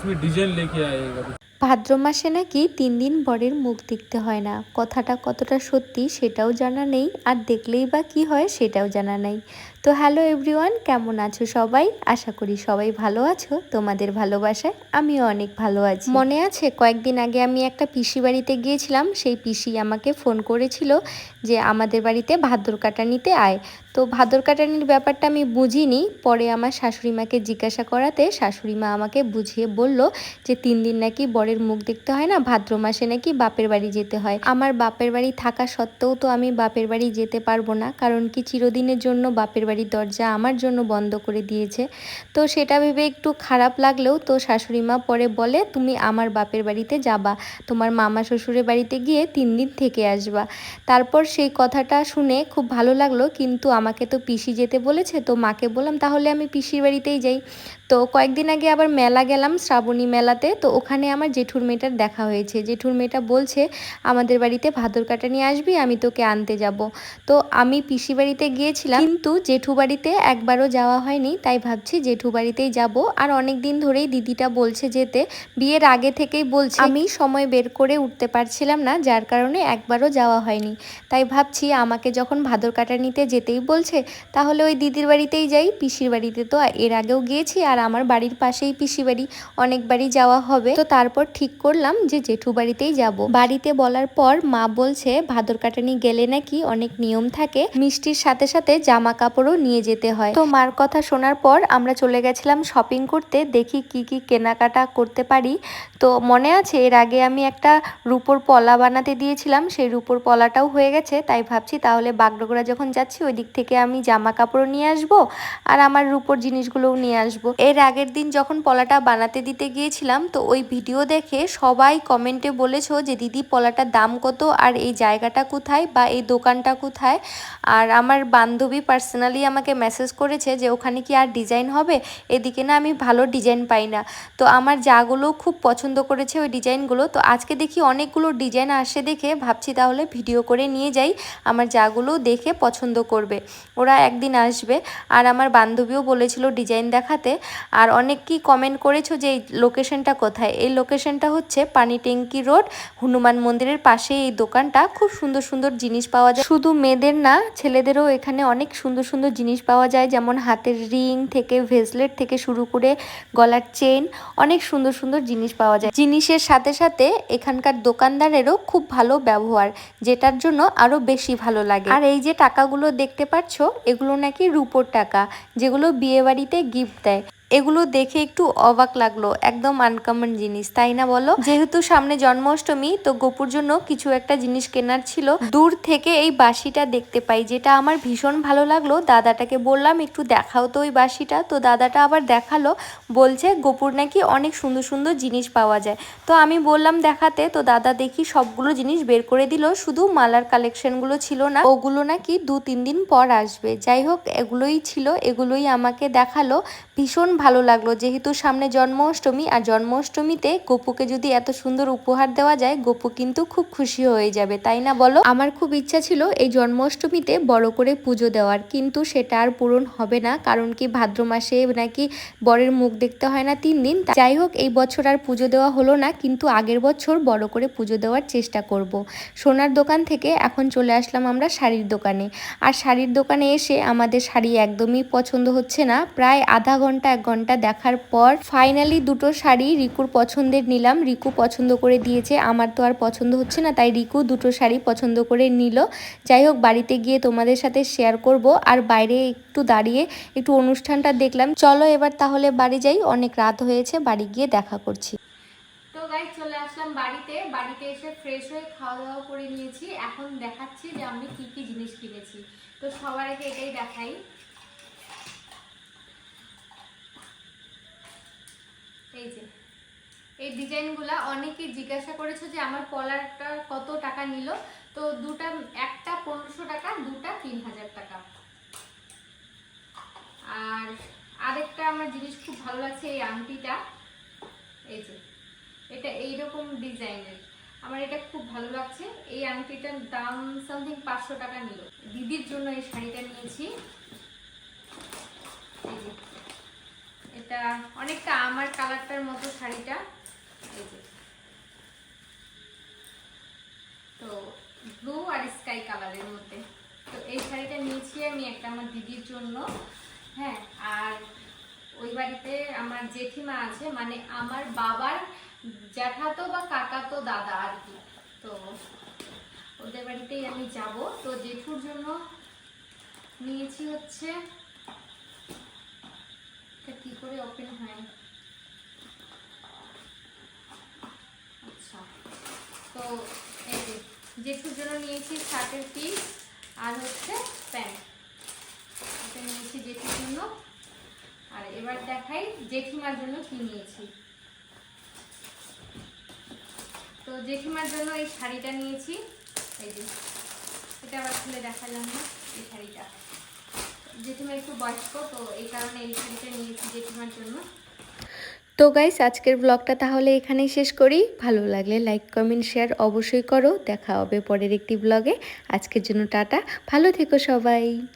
इसमें डिजाइन लेके आएगा ভাদ্র মাসে নাকি তিন দিন বরের মুখ দেখতে হয় না কথাটা কতটা সত্যি সেটাও জানা নেই আর দেখলেই বা কি হয় সেটাও জানা নেই তো হ্যালো এভরিওয়ান কেমন আছো সবাই আশা করি সবাই ভালো আছো তোমাদের ভালোবাসায় আমিও অনেক ভালো আছি মনে আছে কয়েকদিন আগে আমি একটা পিসি বাড়িতে গিয়েছিলাম সেই পিসি আমাকে ফোন করেছিল যে আমাদের বাড়িতে ভাদ্র কাটা নিতে আয় তো ভাদর কাটানির ব্যাপারটা আমি বুঝিনি। পরে আমার শাশুড়ি মাকে জিজ্ঞাসা করাতে শাশুড়ি মা আমাকে বুঝিয়ে বলল যে তিন দিন নাকি বরের মুখ দেখতে হয় না, ভাদ্র মাসে নাকি বাপের বাড়ি যেতে হয়। আমার বাপের বাড়ি থাকা সত্ত্বেও তো আমি বাপের বাড়ি যেতে পারব না, কারণ কি চিরদিনের জন্য বাপের বাড়ির দরজা আমার জন্য বন্ধ করে দিয়েছে। তো সেটা ভেবে একটু খারাপ লাগলেও তো শাশুড়ি মা পরে বলে, তুমি আমার বাপের বাড়িতে যাবা, তোমার মামা শ্বশুরের বাড়িতে গিয়ে তিন দিন থেকে আসবা। তারপর সেই কথাটা শুনে খুব ভালো লাগল, কিন্তু আমাকে তো পিসি যেতে বলেছে তো মাকে বললাম তাহলে আমি পিসির বাড়িতেই যাই। তো কয়েকদিন আগে আবার মেলা গেলাম শ্রাবণী মেলাতে। তো ওখানে আমার জেঠুর মেয়েটার দেখা হয়েছে। জেঠুর মেয়েটা বলছে, আমাদের বাড়িতে ভাদর কাটা নিয়ে আসবি, আমি তোকে আনতে যাব। তো আমি পিসি বাড়িতে গিয়েছিলাম, কিন্তু জেঠু বাড়িতে একবারও যাওয়া হয়নি। তাই ভাবছি জেঠু বাড়িতেই যাব। আর অনেক দিন ধরেই দিদিটা বলছে যেতে। বিয়ের আগে থেকেই বলছে, আমি সময় বের করে উঠতে পারছিলাম না, যার কারণে একবারও যাওয়া হয়নি। তাই ভাবছি আমাকে যখন ভাদর কাটা নিতে যেতেই বলছে, তাহলে ওই দিদির বাড়িতেই যাই, পিসির বাড়িতে তো এর আগেও গিয়েছি, আর আমার বাড়ির পাশেই পিসি বাড়ি অনেকবারই যাওয়া হবে। তো তারপর ঠিক করলাম যে জেঠু বাড়িতেই যাব। বাড়িতে বলার পর মা বলছে, ভাদর কাটানি গেলে নাকি অনেক নিয়ম থাকে। মিষ্টির সাথে সাথে জামা কাপড়ও নিয়ে যেতে হয়। তো মার কথা শোনার পর আমরা চলে গেছিলাম শপিং করতে, দেখি কি কি কেনাকাটা করতে পারি। তো মনে আছে, এর আগে আমি একটা রুপোর পলা বানাতে দিয়েছিলাম, সেই রুপোর পলাটাও হয়ে গেছে। তাই ভাবছি তাহলে বাগডোগরা যখন যাচ্ছি, ওই দিক থেকে আমি জামা কাপড়ও নিয়ে আসব, আর আমার রুপোর জিনিসগুলোও নিয়ে আসব। এর আগের দিন যখন পলাটা বানাতে দিতে গিয়েছিলাম, তো ওই ভিডিও দেখে সবাই কমেন্টে বলেছ যে, দিদি, পলাটার দাম কত? আর এই জায়গাটা কোথায়? বা এই দোকানটা কোথায়? আর আমার বান্ধবী পার্সোনালি আমাকে মেসেজ করেছে যে, ওখানে কি আর ডিজাইন হবে? এদিকে না আমি ভালো ডিজাইন পাই না। তো আমার যাগুলো খুব পছন্দ করেছে ওই ডিজাইনগুলো। তো আজকে দেখি অনেকগুলো ডিজাইন আসে দেখে ভাবছি তাহলে ভিডিও করে নিয়ে যাই। আমার যাগুলো দেখে পছন্দ করবে। ওরা একদিন আসবে। আর আমার বান্ধবীও বলেছিল ডিজাইন দেখাতে। আর অনেক কি কমেন্ট করেছ যে এই লোকেশনটা কোথায়? এই লোকেশনটা হচ্ছে পানি ট্যাঙ্কি রোড। হনুমান মন্দিরের পাশে এই দোকানটা। খুব সুন্দর সুন্দর জিনিস পাওয়া যায়। শুধু মেয়েদের না, ছেলেদেরও এখানে অনেক সুন্দর সুন্দর জিনিস পাওয়া যায়। যেমন হাতের রিং থেকে ভেসলেট থেকে শুরু করে গলার চেন অনেক সুন্দর সুন্দর জিনিস পাওয়া যায়। জিনিসের সাথে সাথে এখানকার দোকানদারেরও খুব ভালো ব্যবহার, যেটার জন্য আরও বেশি ভালো লাগে। আর এই যে টাকাগুলো দেখতে পাচ্ছ, এগুলো নাকি রুপোর টাকা, যেগুলো বিয়ে বাড়িতে গিফট দেয়। এগুলো দেখে একটু অবাক লাগল, একদম আনকমন জিনিস, তাই না বলো? যেহেতু সামনে জন্মাষ্টমী, তো গোপুর জন্য কিছু একটা জিনিস কেনার ছিল। দূর থেকে এই বাঁশিটা দেখতে পাই, যেটা আমার ভীষণ ভালো লাগল। দাদাটাকে বললাম, একটু দেখাও তো ওই বাঁশিটা। তো দাদাটা আবার দেখাল, বলছে, গোপুর নাকি অনেক সুন্দর সুন্দর জিনিস পাওয়া যায়। তো আমি বললাম, দেখাতে। তো দাদা দেখি সবগুলো জিনিস বের করে দিল, শুধু মালার কালেকশনগুলো ছিল না, ওগুলো নাকি দু তিন দিন পর আসবে। যাই হোক, এগুলোই ছিল, এগুলোই আমাকে দেখাল। ভীষণ ভালো লাগল যেহেতু সামনে জন্মাষ্টমী আর জন্মাষ্টমীতে গোপুকে যদি এত সুন্দর উপহার দেওয়া যায়, গোপু কিন্তু খুব খুশি হয়ে যাবে, তাই না বলো আমার খুব ইচ্ছা ছিল এই জন্মাষ্টমীতে বড় করে পুজো দেওয়ার, কিন্তু সেটা আর পূরণ হবে না, কারণ কি ভাদ্র মাসে নাকি বরের মুখ দেখতে হয় না তিন দিন যাই হোক, এই বছর আর পুজো দেওয়া হলো না, কিন্তু আগের বছর বড় করে পুজো দেওয়ার চেষ্টা করব। সোনার দোকান থেকে এখন চলে আসলাম আমরা শাড়ির দোকানে, আর শাড়ির দোকানে এসে আমাদের শাড়ি একদমই পছন্দ হচ্ছে না, প্রায় আধা ঘণ্টা, এক ঘণ্টা দেখার পর ফাইনালি দুটো শাড়ি রিকুর পছন্দের নিলাম। রিকু পছন্দ করে দিয়েছে, আমার তো আর পছন্দ হচ্ছে না, তাই রিকু দুটো শাড়ি পছন্দ করে নিল। যাই হোক, বাড়িতে গিয়ে তোমাদের সাথে শেয়ার করব। আর বাইরে একটু দাঁড়িয়ে একটু অনুষ্ঠানটা দেখলাম। চলো এবার তাহলে বাড়ি যাই, অনেক রাত হয়েছে, বাড়ি গিয়ে দেখা করছি। তো গাইজ চলে আসলাম বাড়িতে। বাড়িতে এসে ফ্রেশ হয়ে খাওয়া দাওয়া করে নিয়েছি। এখন দেখাচ্ছি যে আমি কি কি জিনিস কিনেছি। তো সবার আগে এটাই দেখাই। এই যে, এই ডিজাইনগুলা অনেকেই জিজ্ঞাসা করেছে যে আমার পলারটা কত টাকা নিল? তো দুটা, একটা পনেরোশো টাকা, দুটা তিন হাজার টাকা। আর আরেকটা আমার জিনিস খুব ভালো লাগছে, এই আংটিটা। এই যে, এটা এইরকম ডিজাইনের। আমার এটা খুব ভালো লাগছে, এই আংটিটার দাম সামথিং পাঁচশো টাকা নিল। দিদির জন্য এই শাড়িটা নিয়েছি। এটা অনেকটা আমার কালারটার মতো শাড়িটা এই যে তো ব্লু আর স্কাই কালারের মধ্যে তো এই শাড়িটা নিয়েছি আমি একটা আমার দিদির জন্য হ্যাঁ আর ওই বাড়িতে আমার জেঠিমা আছে মানে আমার বাবার জ্যাঠাতো বা কাকাতো দাদা আর কি। তো ওদের বাড়িতেই আমি যাব। তো জেঠুর জন্য নিয়েছি হচ্ছে কি করে ওপেন হয়? আচ্ছা তো এই জেঠুর জন্য নিয়েছি শার্টের পিস আর হচ্ছে প্যান্ট এটা নিয়েছি জেঠুর জন্য। আর এবার দেখাই জেঠিমার জন্য কি নিয়েছি। তো জেঠিমার জন্য এই শাড়িটা নিয়েছি। এই যে, এটা আবার খুলে দেখালাম না এই শাড়িটা। জেঠিমা একটু বয়স্ক, তো এই কারণে এই শাড়িটা নিয়েছি জেঠিমার জন্য। তো গাইস আজকের ব্লগটা তাহলে এখানেই শেষ করি। ভালো লাগলে লাইক কমেন্ট শেয়ার অবশ্যই করো। দেখা হবে পরের একটি ব্লগে আজকের জন্য টাটা। ভালো থেকো সবাই।